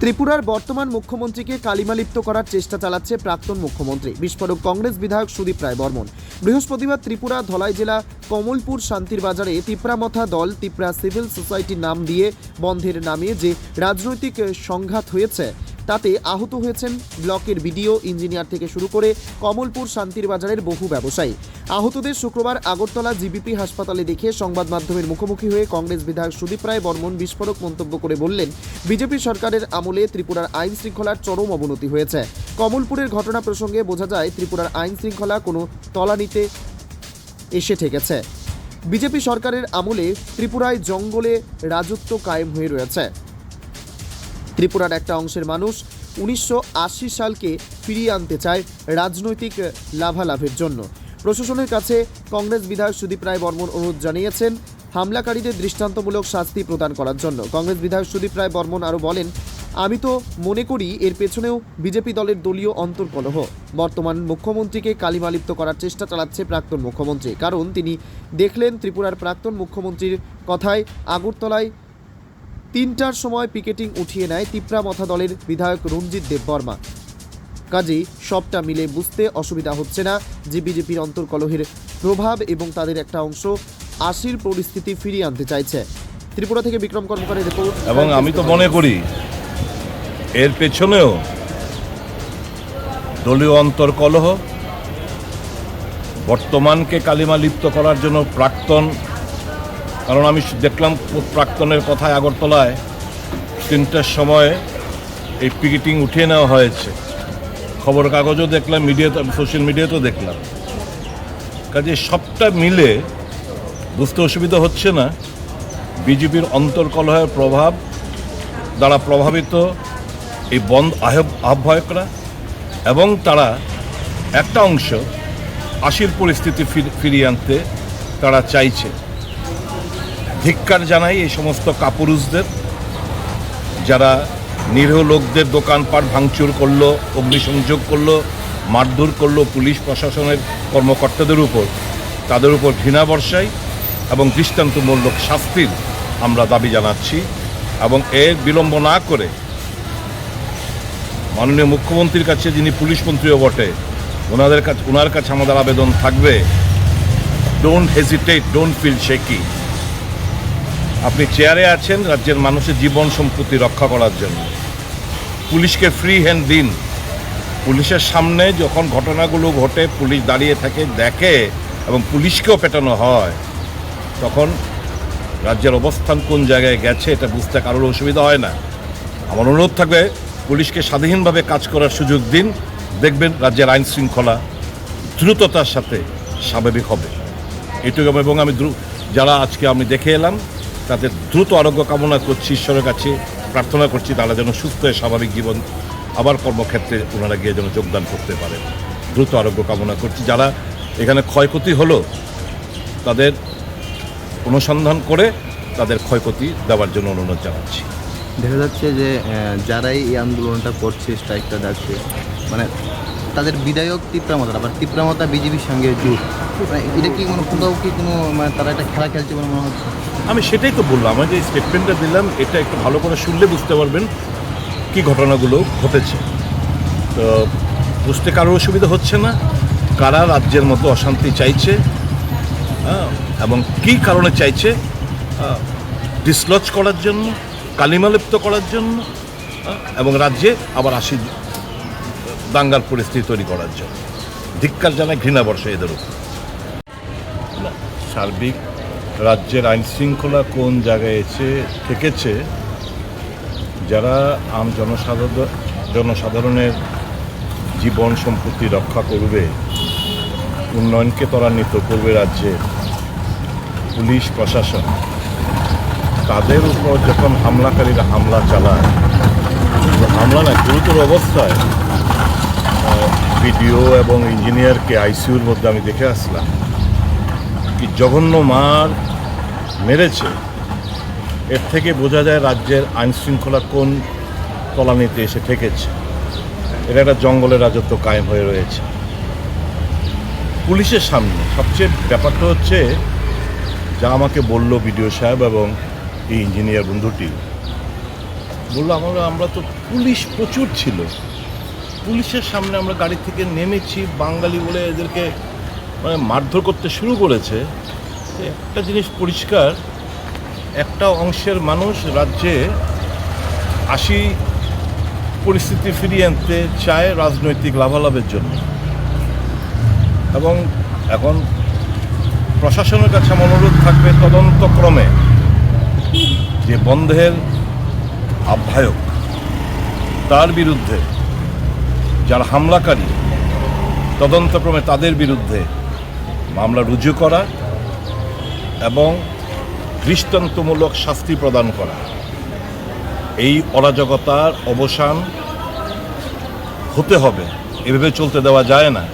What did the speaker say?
ত্রিপুরার বর্তমান মুখ্যমন্ত্রীকে কালিমালিপ্ত করার চেষ্টা চালাচ্ছে প্রাক্তন মুখ্যমন্ত্রী। বিস্ফোরক কংগ্রেস বিধায়ক সুদীপ রায় বর্মন। বৃহস্পতিবার ত্রিপুরা, ধলাই জেলা, কমলপুর, শান্তির বাজারে তিপ্রামথা দল, তিপ্রা সিভিল সোসাইটি নাম দিয়ে বন্ধের নামে যে রাজনৈতিক সংঘাত হয়েছে তাতে আহত হয়েছেন ব্লকের বিডিও, ইঞ্জিনিয়ার থেকে শুরু করে কমলপুর শান্তির বাজারের বহু ব্যবসায়ী। আহতদের শুক্রবার আগরতলা জিবিপি হাসপাতালে দেখে সংবাদ মাধ্যমের মুখোমুখি হয়ে কংগ্রেস বিধায়ক সুদীপ রায় বর্মন বিস্ফোরক মন্তব্য করে বললেন, বিজেপি সরকারের আমলে ত্রিপুরার আইন শৃঙ্খলার চরম অবনতি হয়েছে। কমলপুরের ঘটনা প্রসঙ্গে বোঝা যায়, ত্রিপুরার আইন শৃঙ্খলা কোনো তলানিতে এসে ঠেকেছে। বিজেপি সরকারের আমলে ত্রিপুরায় জঙ্গলে রাজত্ব কায়েম হয়ে রয়েছে। ত্রিপুরার একটা অংশের মানুষ উনিশশো আশি সালকে ফিরিয়ে আনতে চায় রাজনৈতিক লাভালাভের জন্য। প্রশাসনের কাছে কংগ্রেস বিধায়ক সুদীপ রায় বর্মন অনুরোধ জানিয়েছেন, হামলাকারীদের দৃষ্টান্তমূলক শাস্তি প্রদান করার জন্য। কংগ্রেস বিধায়ক সুদীপ রায় বর্মন আরও বলেন, আমি তো মনে করি এর পেছনেও বিজেপি দলের দলীয় অন্তর্কলহ বর্তমান মুখ্যমন্ত্রীকে কালিমালিপ্ত করার চেষ্টা চালাচ্ছে প্রাক্তন মুখ্যমন্ত্রী। কারণ তিনি দেখলেন ত্রিপুরার প্রাক্তন মুখ্যমন্ত্রীর কথায় আগরতলায় তিনটার সময় পিকেটিং উঠিয়ে নেয় তিপ্রামথা দলের বিধায়ক রঞ্জিত দেববর্মা। কাজেই সবটা মিলে বুঝতে অসুবিধা হচ্ছে না যে বিজেপির অন্তর্কলহের প্রভাব এবং তাদের একটা অংশ আশির পরিস্থিতি ফিরিয়ে আনতে চাইছে। ত্রিপুরা থেকে বিক্রম কর্মকারের রিপোর্ট এবং আমি তো মনে করি এর পেছনেও দলীয় অন্তর্কলহ বর্তমানকে কালিমা লিপ্ত করার জন্য প্রাক্তন কারণ আমি দেখলাম প্রাক্তনের কথায় আগরতলায় তিনটার সময় এই পিকেটিং উঠিয়ে নেওয়া হয়েছে। খবর কাগজও দেখলাম, মিডিয়াতে, সোশ্যাল মিডিয়াতেও দেখলাম। কাজে সবটা মিলে বুঝতে অসুবিধা হচ্ছে না। বিজেপির অন্তর্কলহের প্রভাব দ্বারা প্রভাবিত এই বন্ধ আহ্ব- আহ্বায়করা এবং তারা একটা অংশ আশির পরিস্থিতি ফির- ফিরিয়ে আনতে তারা চাইছে। ধিক্কার জানাই এই সমস্ত কাপুরুষদের, যারা নিরীহ লোকদের দোকানপাট ভাঙচুর করল, অগ্নিসংযোগ করল, মারধর করল পুলিশ প্রশাসনের কর্মকর্তাদের উপর, তাদের উপর ঘৃণা বর্ষায় এবং দৃষ্টান্তমূলক শাস্তির আমরা দাবি জানাচ্ছি এবং এর বিলম্ব না করে মাননীয় মুখ্যমন্ত্রীর কাছে যিনি পুলিশ মন্ত্রীও বটে, ওনাদের কাছে ওনার কাছে আমাদের আবেদন থাকবে। Don't hesitate don't feel shaky আপনি চেয়ারে আছেন রাজ্যের মানুষের জীবন সম্পত্তি রক্ষা করার জন্য। পুলিশকে ফ্রি হ্যান্ড দিন। পুলিশের সামনে যখন ঘটনাগুলো ঘটে, পুলিশ দাঁড়িয়ে থাকে, দেখে এবং পুলিশকেও পেটানো হয়, তখন রাজ্যের অবস্থান কোন জায়গায় গেছে এটা বুঝতে কারোর অসুবিধা হয় না। আমার অনুরোধ থাকবে, পুলিশকে স্বাধীনভাবে কাজ করার সুযোগ দিন। দেখবেন রাজ্যের আইন শৃঙ্খলা দ্রুততার সাথে স্বাভাবিক হবে। এটুকু এবং আমি যারা আজকে আমি দেখে এলাম তাদের দ্রুত আরোগ্য কামনা করছি, ঈশ্বরের কাছে প্রার্থনা করছি তারা যেন সুস্থ হয়ে স্বাভাবিক জীবন আবার কর্মক্ষেত্রে ওনারা গিয়ে যেন যোগদান করতে পারেন দ্রুত আরোগ্য কামনা করছি। যারা এখানে ক্ষয়ক্ষতি হলো, তাদের অনুসন্ধান করে তাদের ক্ষয়ক্ষতি দেওয়ার জন্য অনুরোধ জানাচ্ছি। দেখা যাচ্ছে যে যারাই এই আন্দোলনটা করছে, স্ট্রাইকটা ডাকছে মানে তাদের বিধায়ক তিপ্রামতা আবার তিপ্রামতা বিজেপির সঙ্গে জুট। মানে এটা কি কোনো কোথাও কি কোনো মানে তারা একটা খেলা খেলছে বলে মনে হচ্ছে? আমি সেটাই তো বললাম আমি যে স্টেটমেন্টটা দিলাম এটা একটু ভালো করে শুনলে বুঝতে পারবেন কি ঘটনাগুলো ঘটেছে। তো বুঝতে কারোর অসুবিধা হচ্ছে না কারা রাজ্যের মতো অশান্তি চাইছে হ্যাঁ, এবং কি কারণে চাইছে ডিসলজ করার জন্য কালিমালিপ্ত করার জন্য হ্যাঁ, এবং রাজ্যে আবার আসি দাঙ্গার পরিস্থিতি তৈরি করার জন্য। ধিক্কার জানায় ঘৃণা বর্ষা এদের উপর। সার্বিক রাজ্যের আইন শৃঙ্খলা কোন জায়গায় এসে থেকেছে, যারা আম জনসাধারণ, জনসাধারণের জীবন সম্পত্তি রক্ষা করবে, উন্নয়নকে ত্বরান্বিত করবে রাজ্যে পুলিশ, প্রশাসন, তাদের উপর যখন হামলাকারীরা হামলা চালায় হামলা না, গুরুতর অবস্থায় বিডিও এবং ইঞ্জিনিয়ারকে আইসিইউর মধ্যে আমি দেখে আসলাম কি জঘন্য মার মেরেছে। এর থেকে বোঝা যায় রাজ্যের আইন শৃঙ্খলা কোন তলানিতে এসে ঠেকেছে। এটা একটা জঙ্গলের রাজত্ব কায়েম হয়ে রয়েছে। পুলিশের সামনে সবচেয়ে ব্যাপারটা হচ্ছে যা আমাকে বলল বিডিও সাহেব এবং এই ইঞ্জিনিয়ার বন্ধুটি। বলল, আমরা আমরা তো পুলিশ প্রচুর ছিল। পুলিশের সামনে আমরা গাড়ি থেকে নেমেছি। বাঙালি বলে এদেরকে মানে মারধর করতে শুরু করেছে। একটা জিনিস পরিষ্কার, একটা অংশের মানুষ রাজ্যে আসি পরিস্থিতি ফিরিয়ে আনতে চায় রাজনৈতিক লাভালাভের জন্য। এবং এখন প্রশাসনের কাছে অনুরোধ থাকবে তদন্তক্রমে যে বন্ধের আহ্বায়ক, তার বিরুদ্ধে যারা হামলাকারী, তদন্তক্রমে তাদের বিরুদ্ধে মামলা রুজু করা এবং দৃষ্টান্তমূলক শাস্তি প্রদান করা। এই অরাজকতার অবসান হতে হবে। এভাবে চলতে দেওয়া যায় না।